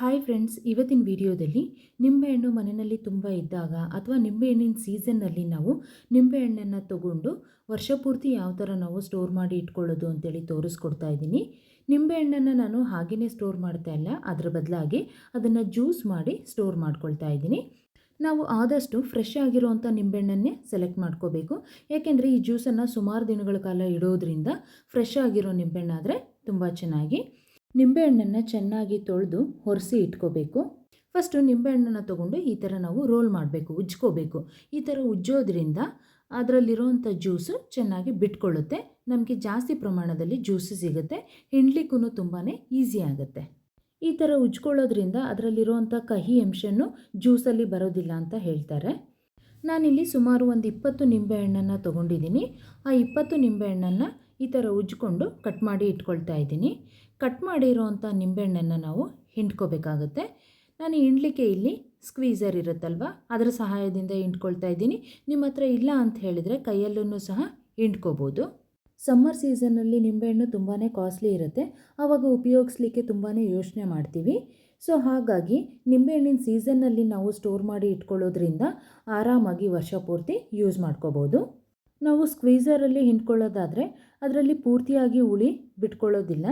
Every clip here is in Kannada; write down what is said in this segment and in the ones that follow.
ಹಾಯ್ ಫ್ರೆಂಡ್ಸ್ ಇವತ್ತಿನ ವಿಡಿಯೋದಲ್ಲಿ ನಿಂಬೆಹಣ್ಣು ಮನೆಯಲ್ಲಿ ತುಂಬ ಇದ್ದಾಗ ಅಥವಾ ನಿಂಬೆಹಣ್ಣಿನ ಸೀಸನ್ನಲ್ಲಿ ನಾವು ನಿಂಬೆಹಣ್ಣನ್ನು ತಗೊಂಡು ವರ್ಷಪೂರ್ತಿ ಯಾವ ಥರ ನಾವು ಸ್ಟೋರ್ ಮಾಡಿ ಇಟ್ಕೊಳ್ಳೋದು ಅಂತೇಳಿ ತೋರಿಸ್ಕೊಡ್ತಾ ಇದ್ದೀನಿ. ನಿಂಬೆಹಣ್ಣನ್ನು ನಾನು ಹಾಗೆಯೇ ಸ್ಟೋರ್ ಮಾಡ್ತಾ ಇಲ್ಲ. ಅದರ ಬದಲಾಗಿ ಅದನ್ನು ಜ್ಯೂಸ್ ಮಾಡಿ ಸ್ಟೋರ್ ಮಾಡ್ಕೊಳ್ತಾ ಇದ್ದೀನಿ. ನಾವು ಆದಷ್ಟು ಫ್ರೆಶ್ ಆಗಿರುವಂಥ ನಿಂಬೆಹಣ್ಣನ್ನೇ ಸೆಲೆಕ್ಟ್ ಮಾಡ್ಕೋಬೇಕು. ಯಾಕೆಂದರೆ ಈ ಜ್ಯೂಸನ್ನು ಸುಮಾರು ದಿನಗಳ ಕಾಲ ಇಡೋದ್ರಿಂದ ಫ್ರೆಶ್ ಆಗಿರೋ ನಿಂಬೆಹಣ್ಣಾದರೆ ತುಂಬ ಚೆನ್ನಾಗಿ ನಿಂಬೆಹಣ್ಣನ್ನು ಚೆನ್ನಾಗಿ ತೊಳೆದು ಹೊರಿಸಿ ಇಟ್ಕೋಬೇಕು. ಫಸ್ಟು ನಿಂಬೆಹಣ್ಣನ್ನು ತೊಗೊಂಡು ಈ ಥರ ನಾವು ರೋಲ್ ಮಾಡಬೇಕು, ಉಜ್ಕೋಬೇಕು. ಈ ಥರ ಉಜ್ಜೋದ್ರಿಂದ ಅದರಲ್ಲಿರುವಂಥ ಜ್ಯೂಸು ಚೆನ್ನಾಗಿ ಬಿಟ್ಕೊಳ್ಳುತ್ತೆ. ನಮಗೆ ಜಾಸ್ತಿ ಪ್ರಮಾಣದಲ್ಲಿ ಜ್ಯೂಸು ಸಿಗುತ್ತೆ. ಹಿಂಡ್ಲಿಕ್ಕೂ ತುಂಬಾ ಈಸಿ ಆಗುತ್ತೆ. ಈ ಥರ ಉಜ್ಕೊಳ್ಳೋದ್ರಿಂದ ಅದರಲ್ಲಿರುವಂಥ ಕಹಿ ಅಂಶನು ಜ್ಯೂಸಲ್ಲಿ ಬರೋದಿಲ್ಲ ಅಂತ ಹೇಳ್ತಾರೆ. ನಾನಿಲ್ಲಿ ಸುಮಾರು ಒಂದು ಇಪ್ಪತ್ತು ನಿಂಬೆಹಣ್ಣನ್ನು ತೊಗೊಂಡಿದ್ದೀನಿ. ಆ ಇಪ್ಪತ್ತು ನಿಂಬೆಹಣ್ಣನ್ನು ಈ ಥರ ಉಜ್ಜಿಕೊಂಡು ಕಟ್ ಮಾಡಿ ಇಟ್ಕೊಳ್ತಾ ಇದ್ದೀನಿ. ಕಟ್ ಮಾಡಿರೋವಂಥ ನಿಂಬೆಹಣ್ಣನ್ನು ನಾವು ಹಿಂಡ್ಕೋಬೇಕಾಗತ್ತೆ. ನಾನು ಹಿಂಡ್ಲಿಕ್ಕೆ ಇಲ್ಲಿ ಸ್ಕ್ವೀಸರ್ ಇರುತ್ತಲ್ವ? ಅದರ ಸಹಾಯದಿಂದ ಹಿಂಡ್ಕೊಳ್ತಾ ಇದ್ದೀನಿ. ನಿಮ್ಮ ಹತ್ರ ಇಲ್ಲ ಅಂತ ಹೇಳಿದರೆ ಕೈಯಲ್ಲೂ ಸಹ ಹಿಂಡ್ಕೋಬೋದು. ಸಮ್ಮರ್ ಸೀಸನ್ನಲ್ಲಿ ನಿಂಬೆಹಣ್ಣು ತುಂಬಾ ಕಾಸ್ಟ್ಲಿ ಇರುತ್ತೆ. ಆವಾಗ ಉಪಯೋಗಿಸ್ಲಿಕ್ಕೆ ತುಂಬಾ ಯೋಚನೆ ಮಾಡ್ತೀವಿ. ಸೊ ಹಾಗಾಗಿ ನಿಂಬೆಹಣ್ಣಿನ ಸೀಸನ್ನಲ್ಲಿ ನಾವು ಸ್ಟೋರ್ ಮಾಡಿ ಇಟ್ಕೊಳ್ಳೋದ್ರಿಂದ ಆರಾಮಾಗಿ ವರ್ಷ ಪೂರ್ತಿ ಯೂಸ್ ಮಾಡ್ಕೋಬೋದು. ನಾವು ಸ್ಕ್ವೀಸರಲ್ಲಿ ಹಿಂಡ್ಕೊಳ್ಳೋದಾದರೆ ಅದರಲ್ಲಿ ಪೂರ್ತಿಯಾಗಿ ಹುಳಿ ಬಿಟ್ಕೊಳ್ಳೋದಿಲ್ಲ.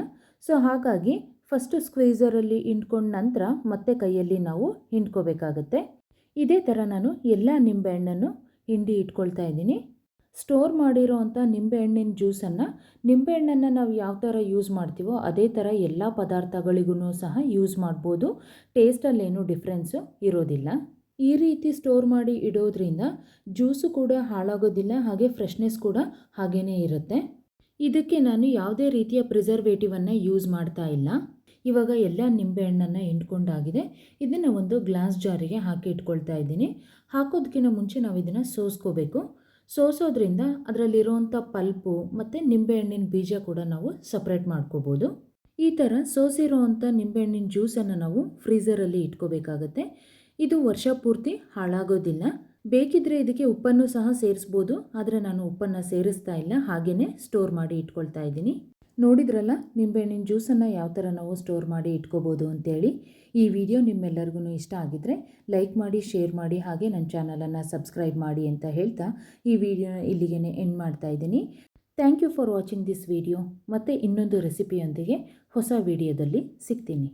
ಸೊ ಹಾಗಾಗಿ ಫಸ್ಟು ಸ್ಕ್ವೀಸರಲ್ಲಿ ಹಿಂಡ್ಕೊಂಡ ನಂತರ ಮತ್ತೆ ಕೈಯಲ್ಲಿ ನಾವು ಹಿಂಡ್ಕೋಬೇಕಾಗತ್ತೆ. ಇದೇ ಥರ ನಾನು ಎಲ್ಲ ನಿಂಬೆಹಣ್ಣನ್ನು ಹಿಂಡಿ ಇಟ್ಕೊಳ್ತಾ ಇದ್ದೀನಿ. ಸ್ಟೋರ್ ಮಾಡಿರೋ ಅಂಥ ನಿಂಬೆಹಣ್ಣಿನ ಜ್ಯೂಸನ್ನು ನಿಂಬೆಹಣ್ಣನ್ನು ನಾವು ಯಾವ ಥರ ಯೂಸ್ ಮಾಡ್ತೀವೋ ಅದೇ ಥರ ಎಲ್ಲ ಪದಾರ್ಥಗಳಿಗೂ ಸಹ ಯೂಸ್ ಮಾಡ್ಬೋದು. ಟೇಸ್ಟಲ್ಲೇನು ಡಿಫ್ರೆನ್ಸು ಇರೋದಿಲ್ಲ. ಈ ರೀತಿ ಸ್ಟೋರ್ ಮಾಡಿ ಇಡೋದ್ರಿಂದ ಜ್ಯೂಸು ಕೂಡ ಹಾಳಾಗೋದಿಲ್ಲ, ಹಾಗೆ ಫ್ರೆಶ್ನೆಸ್ ಕೂಡ ಹಾಗೇ ಇರುತ್ತೆ. ಇದಕ್ಕೆ ನಾನು ಯಾವುದೇ ರೀತಿಯ ಪ್ರಿಸರ್ವೇಟಿವನ್ನು ಯೂಸ್ ಮಾಡ್ತಾ ಇಲ್ಲ. ಇವಾಗ ಎಲ್ಲ ನಿಂಬೆಹಣ್ಣನ್ನು ಹಿಂಡ್ಕೊಂಡಾಗಿದೆ. ಇದನ್ನು ಒಂದು ಗ್ಲಾಸ್ ಜಾರಿಗೆ ಹಾಕಿ ಇಟ್ಕೊಳ್ತಾ ಇದ್ದೀನಿ. ಹಾಕೋದಕ್ಕಿಂತ ಮುಂಚೆ ನಾವು ಇದನ್ನು ಸೋಸ್ಕೋಬೇಕು. ಸೋಸೋದ್ರಿಂದ ಅದರಲ್ಲಿರುವಂಥ ಪಲ್ಪು ಮತ್ತು ನಿಂಬೆಹಣ್ಣಿನ ಬೀಜ ಕೂಡ ನಾವು ಸಪ್ರೇಟ್ ಮಾಡ್ಕೋಬೋದು. ಈ ಥರ ಸೋಸಿರೋವಂಥ ನಿಂಬೆಹಣ್ಣಿನ ಜ್ಯೂಸನ್ನು ನಾವು ಫ್ರೀಝರಲ್ಲಿ ಇಟ್ಕೋಬೇಕಾಗತ್ತೆ. ಇದು ವರ್ಷ ಪೂರ್ತಿ ಹಾಳಾಗೋದಿಲ್ಲ. ಬೇಕಿದ್ರೆ ಇದಕ್ಕೆ ಉಪ್ಪನ್ನು ಸಹ ಸೇರಿಸ್ಬೋದು. ಆದರೆ ನಾನು ಉಪ್ಪನ್ನು ಸೇರಿಸ್ತಾ ಇಲ್ಲ. ಹಾಗೇ ಸ್ಟೋರ್ ಮಾಡಿ ಇಟ್ಕೊಳ್ತಾ ಇದ್ದೀನಿ. ನೋಡಿದ್ರಲ್ಲ, ನಿಂಬೆಹಣ್ಣಿನ ಜ್ಯೂಸನ್ನು ಯಾವ ಥರ ನಾವು ಸ್ಟೋರ್ ಮಾಡಿ ಇಟ್ಕೋಬೋದು ಅಂತೇಳಿ. ಈ ವಿಡಿಯೋ ನಿಮ್ಮೆಲ್ಲರಿಗೂ ಇಷ್ಟ ಆಗಿದ್ದರೆ ಲೈಕ್ ಮಾಡಿ ಶೇರ್ ಮಾಡಿ, ಹಾಗೆ ನನ್ನ ಚಾನಲನ್ನು ಸಬ್ಸ್ಕ್ರೈಬ್ ಮಾಡಿ ಅಂತ ಹೇಳ್ತಾ ಈ ವಿಡಿಯೋನ ಇಲ್ಲಿಗೆ ಎಂಡ್ ಮಾಡ್ತಾ ಇದ್ದೀನಿ. Thank you for watching this video ಮತ್ತು ಇನ್ನೊಂದು ರೆಸಿಪಿಯೊಂದಿಗೆ ಹೊಸ ವಿಡಿಯೋದಲ್ಲಿ ಸಿಗ್ತೀನಿ.